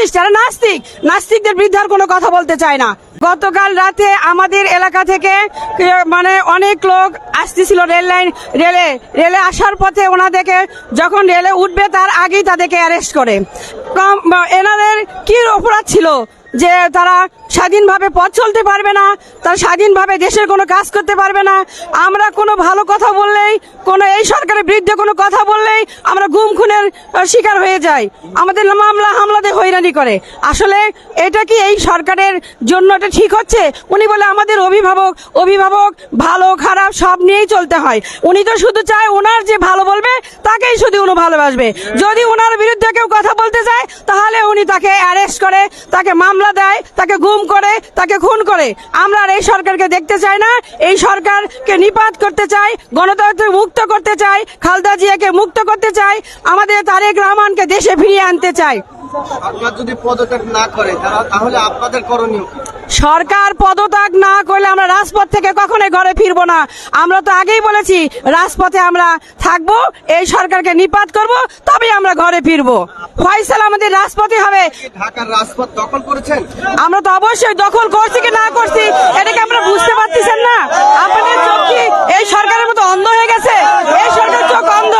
Fascist যারা নাস্তিক, নাস্তিকদের বিরুদ্ধে আর কোনো কথা বলতে চায় না। গতকাল রাতে আমাদের এলাকা থেকে মানে অনেক লোক আসতেছিল রেল লাইন, রেলে রেলে আসার পথে ওনাদেরকে যখন রেলে উঠবে তার আগেই তাদেরকে অ্যারেস্ট করে। এনাদের কি অপরাধ ছিল যে তারা স্বাধীনভাবে পথ চলতে পারবে না, তারা স্বাধীনভাবে দেশের কোনো কাজ করতে পারবে না? আমরা কোনো ভালো কথা বললেই, কোনো এই সরকারের বিরুদ্ধে কোনো কথা বললেই আমরা গুম খুনের শিকার হয়ে যাই। আমাদের মামলা হামলাতে হয়রানি করে। আসলে এটা কি এই সরকারের জন্য এটা ঠিক হচ্ছে? উনি বলে আমাদের অভিভাবক অভিভাবক ভালো, খারাপ সব নিয়েই চলতে হয়। উনি তো শুধু চায় ওনার যে ভালো বলবে, তাকেই শুধু উনি ভালোবাসবে। যদি ওনার বিরুদ্ধে কেউ কথা বলতে চায়, তাহলে উনি তাকে অ্যারেস্ট করে, তাকে মামলা দেয়, তাকে গুম করে, তাকে খুন করে। আমরা আর এই সরকারকে দেখতে চাই না। এই সরকারকে নিপাত করতে চাই গণতন্ত্র মুক্ত করতে চাই, খালদা জিয়াকে মুক্ত করতে চাই, আমাদের তারেক রহমানকে দেশে ফিরিয়ে আনতে চাই। সরকার যদি পদত্যাগ না করে তাহলে আপনাদের করণীয় সরকার পদত্যাগ না করলে আমরা রাজপথ থেকে কখনোই ঘরে ফিরবো না। আমরা তো আগেই বলেছি রাজপথে আমরা থাকব এই সরকারকে নিপাত করব তবে আমরা ঘরে ফিরবো। ফয়সালা আমাদের রাজপথে হবে। ঢাকার রাজপথ দখল করেছেন? আমরা তো অবশ্যই দখল করছি কি না করছি এটাকে আমরা বুঝতে পারতেছেন না। আপনাদের চোখ এই সরকারের মতো অন্ধ হয়ে গেছে এই সরকার চোখ অন্ধ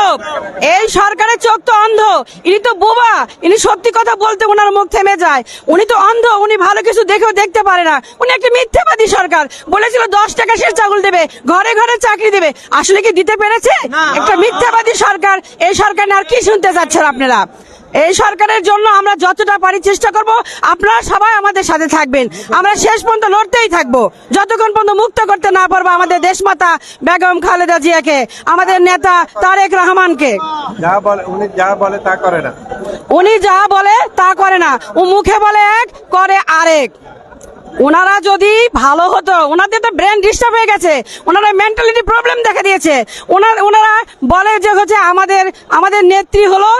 এই সরকারের চোখ তো অন্ধ ইনি তো বোবা ইনি সত্যি কথা বলতে ওনার মুখ থেমে যায়। উনি তো অন্ধ উনি ভালো কিছু দেখেও দেখতে পারে না। উনি একটা মিথ্যাবাদী সরকার। বলেছিল দশ টাকা সে চাকুল দেবে ঘরে ঘরে চাকরি দেবে। আসলে কি দিতে পেরেছে? একটা মিথ্যাবাদী সরকার। এই সরকার আর কি শুনতে চাচ্ছেন আপনারা? এই সরকারের জন্য আমরা যতটা পারি চেষ্টা করব আপনারা সবাই আমাদের সাথে থাকবেন। আমরা শেষ পর্যন্ত লড়তেই থাকব। যতক্ষণ পর্যন্ত মুক্ত করতে না পারব আমাদের দেশমাতা বেগম খালেদা জিয়াকে আমাদের নেতা তারেক রহমানকে। যা বলে উনি যা বলে তা করে না। উনি যা বলে তা করে না। ও মুখে বলে এক করে আরেক। ওনারা যদি ভালো হতো, ওনাদের তো ব্রেন ডিস্টার্ব হয়ে গেছে, ওনারা মেন্টালিটি প্রবলেম দেখা দিয়েছে। ওনার, ওনারা বলে যে হচ্ছে আমাদের আমাদের নেত্রী হলো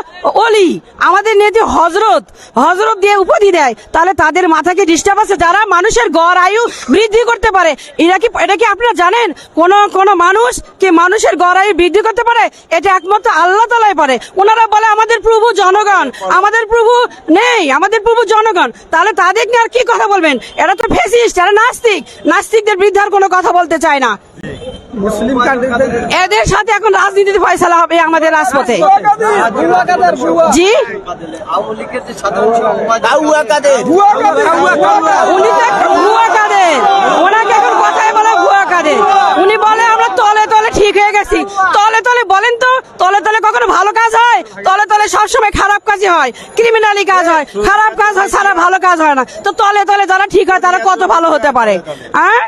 অলি, আমাদের নেত্রী হজরত হজরত দিয়ে উপাধি দেয়। তাহলে তাদের মাথাকে ডিস্টার্ব আছে? যারা মানুষের গড় আয়ু বৃদ্ধি করতে পারে, এরা কি, এটা কি আপনারা জানেন? কোন কোন মানুষ কি মানুষের গড় আয়ু বৃদ্ধি করতে পারে? এটা একমাত্র আল্লাহ তালাই পারে। ওনারা বলে, আমাদের প্রভু জনগণ, আমাদের প্রভু নেই, আমাদের প্রভু জনগণ। তাহলে তাদের নিয়ে আর কি কথা বলবেন? এরা তো ফেসিস্ট এরা নাস্তিক নাস্তিকদের বিরুদ্ধে আর কোনো কথা বলতে চায় না। এদের সাথে এখন রাজনীতিতে ফয়সালা হবে আমাদের রাজপথে। জি? উনি তো ভুয়া কাদের। ওনাকে এখন কথাই বলে ভুয়া কাদের। উনি বলে আমরা তলে তলে ঠিক হয়ে গেছি তলে তলে বলেন তো তলে তলে কখনো ভালো কাজ হয় তলে তলে সবসময় খারাপ কাজই হয় ক্রিমিনালি কাজ হয়, খারাপ কাজ হয়, সারা ভালো কাজ হয় না। তো তলে তলে যারা ঠিক হয় তারা কত ভালো হতে পারে? হ্যাঁ?